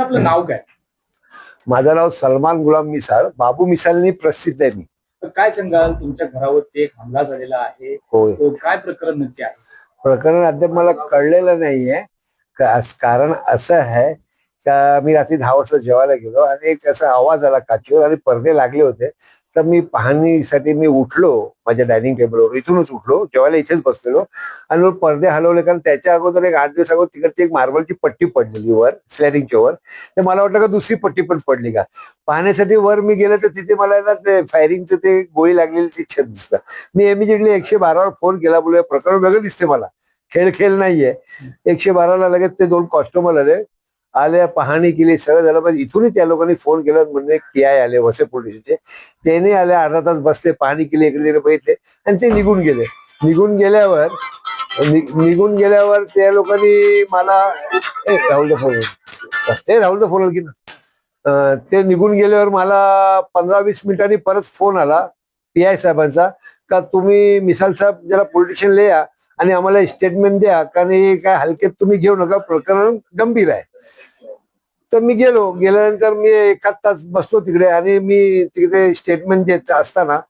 आपलं नाव काय? माझं नाव सलमान गुलाम मिसाळ बाबू मिसाळनी प्रसिद्ध आहे मी. तर काय सांगाल? तुमच्या घरावरती एक हमला झालेला आहे. होय. तो काय प्रकरण नक्की आहे? प्रकरण अद्याप मला कळलेलं नाहीये. का- कारण असं आहे का मी रात्री दहा वाजता जेवायला गेलो आणि एक असा आवाज आला काचीवर आणि पडदे लागले होते. तर मी पाहणीसाठी मी उठलो माझ्या डायनिंग टेबलवर इथूनच उठलो जेवायला इथेच बसलेलो. आणि मग पडदे हलवले कारण त्याच्या अगोदर एक आठ दिवस अगोदर तिकडची एक मार्बलची पट्टी पडलेली वर स्लॅडिंगच्या वर. तर मला वाटलं का दुसरी पट्टी पण पडली का? पाहण्यासाठी वर मी गेलो तर तिथे मला ना ते फायरिंगचं ते गोळी लागलेली ती छत दिसतं. मी इमिजिएटली एकशे बारावर फोन केला बोलूया प्रकरण वेगळं दिसते मला. खेळ खेळ नाहीये. एकशे बाराला लगेच ते दोन कॉस्ट्युमर आले. आल्या पाहणी केली सगळं झालं. पण इथूनही त्या लोकांनी फोन केला म्हणजे पी आय आले वसे पोलिसचे त्याने आले अर्धा तास बसले पाहणी केली इकडे तिकडे बघितले आणि ते निघून गेले. निघून गेल्यावर निघून गेल्यावर त्या लोकांनी मला राहुल फोन ए राहुल फोन की ना? ते निघून गेल्यावर मला पंधरा वीस मिनिटांनी परत फोन आला पी आय साहेबांचा का तुम्ही मिसाल साहेब जरा पोलिटिशियन या आणि आम्हाला स्टेटमेंट द्या कारण हे काय हलक्यात तुम्ही घेऊ नका प्रकरण गंभीर आहे. तर मी गेलो गेल्यानंतर मी एखाद तास बसलो तिकडे आणि मी तिकडे स्टेटमेंट देत असताना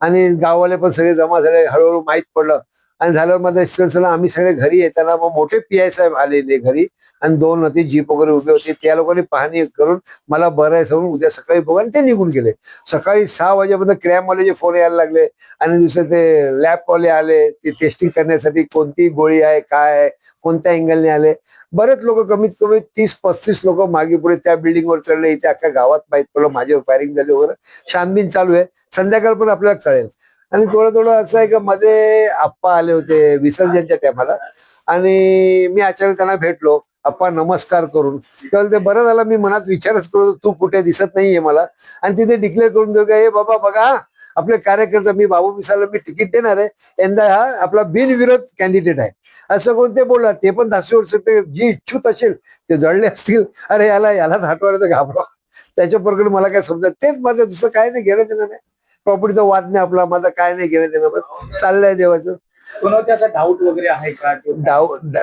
आणि गाववाले पण सगळे जमा झाले हळूहळू माहीत पडलं. आणि झाल्यावर माझा स्टुडंट्सला आम्ही सगळे घरी येताना मग मोठे पी आय साहेब आलेले घरी. आणि दोन होते जीप वगैरे उभे होते. त्या लोकांनी पाहणी करून मला बरं आहे सांगून उद्या सकाळी बघा. आणि ते निघून गेले. सकाळी सहा वाजेपर्यंत क्रॅमवाले फोन यायला लागले. आणि दुसरे ते लॅबवाले आले. ते टेस्टिंग करण्यासाठी कोणती गोळी आहे काय आहे कोणत्या अँगलने आले. बरेच लोक कमीत कमी तीस पस्तीस लोक मागे पुढे त्या बिल्डिंगवर चढले. इथे अख्ख्या गावात माहीत पडलं. माझ्यावर फायरिंग झाली वगैरे. छानबीन चालू आहे. संध्याकाळ पण आपल्याला कळेल. आणि थोडं थोडं असं आहे का मध्ये आप्पा आले होते विसर्जनच्या टायमाला. आणि मी अचानक त्यांना भेटलो आप्पा नमस्कार करून. तेव्हा ते बरं झालं मी मनात विचारच करतो तू कुठे दिसत नाहीये मला. आणि तिथे डिक्लेअर करून देऊ का हे बाबा बघा आपले कार्यकर्ता मी बाबू मिसाला मी तिकीट देणार आहे. यंदा हा आपला बिनविरोध कॅन्डिडेट आहे. असं कोणते बोलला ते पण दहाशे वर्ष ते जी इच्छुक असेल ते जळले असतील. अरे याला यालाच हटवायला तर घाबरा त्याच्या प्रकरण मला काय समजत तेच माझं दुसरं काय नाही घेणं देणार नाही. प्रॉपर्टीचा वाद नाही आपला माझा काय नाही घेणं देणं चाललंय देवाचं कोणावरती असा डाऊट वगैरे आहे का?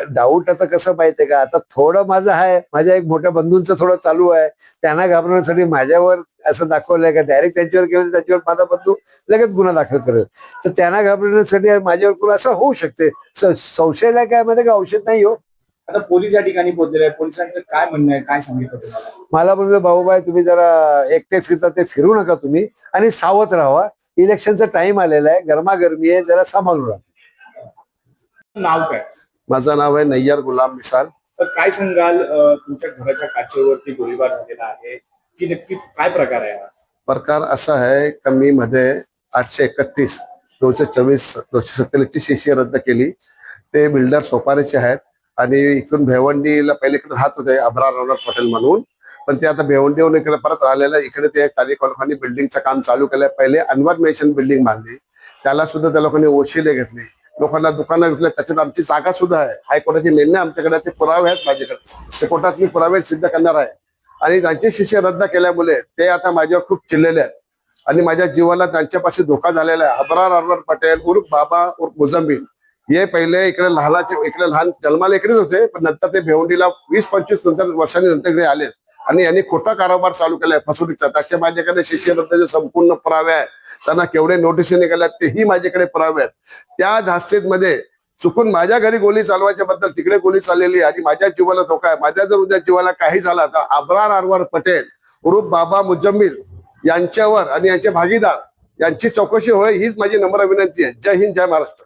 डाऊट आता कसं माहितीये का? आता थोडं माझं आहे माझ्या एक मोठ्या बंधूंचं थोडं चालू आहे. त्यांना घाबरण्यासाठी माझ्यावर असं दाखवलंय का? डायरेक्ट त्यांच्यावर केलं त्याच्यावर माझा बंधू लगेच गुन्हा दाखल करेल. तर त्यांना घाबरण्यासाठी माझ्यावर कोण असं होऊ शकते? संशयाला काय माहिती का? औषध नाही हो. आता पोलीस या ठिकाणी पोहोचलेले आहेत. पोलिसांचं काय म्हणणं आहे? काय सांगितलं तुम्हाला? मला म्हणलं भाऊबाई तुम्ही जरा एकटे फिरता ते फिरू नका तुम्ही आणि सावध राहा. इलेक्शनचा टाइम आलेला आहे. गरमागरमी आहे. जरा सांभाळून राहा. नाव काय? माझं नाव आहे नय्यर गुलाम मिसाल. तर काय सांगाल अं, तुमच्या घराच्या काचेवरती गोळीबार झालेला आहे? की नक्की काय प्रकार आहे हा? प्रकार असा आहे का मी मध्ये आठशे एकतीस दोनशे चोवीस दोनशे सत्तेचाळीसची शिशी रद्द केली. ते बिल्डर सोपारीचे आहेत. आणि इकडून भेवंडीला पहिले इकडे राहत होते अभरा रवनाथ पटेल म्हणून. पण ते आता भेवंडीहून इकडे परत राहिलेलं इकडे ते कार्यकर्त्यांनी बिल्डिंगचं काम चालू केलंय. पहिले अनवर मेशन बिल्डिंग बांधली. त्याला सुद्धा त्या लोकांनी ओशिले घेतले. लोकांना दुकानं विकले त्याच्यात आमची जागा सुद्धा आहे. हायकोर्टाचे निर्णय आमच्याकडे. ते पुरावे आहेत माझ्याकडे. ते कोर्टात मी पुरावे सिद्ध करणार आहे. आणि त्यांची शिष्य रद्द केल्यामुळे ते आता माझ्यावर खूप चिडलेले आहेत. आणि माझ्या जीवाला त्यांच्यापाशी धोका झालेला आहे. अबरार अरवर पटेल उर्फ बाबा उर्फ मुझम्मिल. हे पहिले इकडे लहानाचे इकडे लहान जन्माला इकडेच होते पण नंतर ते भेवंडीला वीस पंचवीस नंतर वर्षांनी नंतर इकडे आलेत. आणि यांनी खोटा कारोबार चालू केलाय फसवणुकीचा. त्याचे माझ्याकडे शिष्यवृत्तीचे संपूर्ण पुरावे आहेत त्यांना केवढे नोटिसी निघाल्यात तेही माझ्याकडे पुरावे आहेत. त्या धास्तीमध्ये चुकून माझ्या घरी गोली चालवायच्या बद्दल तिकडे गोली चाललेली आहे आणि माझ्या जीवाला धोका आहे. माझ्या जर उद्या जीवाला काही झाला तर अब्रार अरवर पटेल उर्फ बाबा मुजम्मिल यांच्यावर आणि यांचे भागीदार यांची चौकशी होय हीच माझी नम्र विनंती आहे. जय हिंद जय महाराष्ट्र.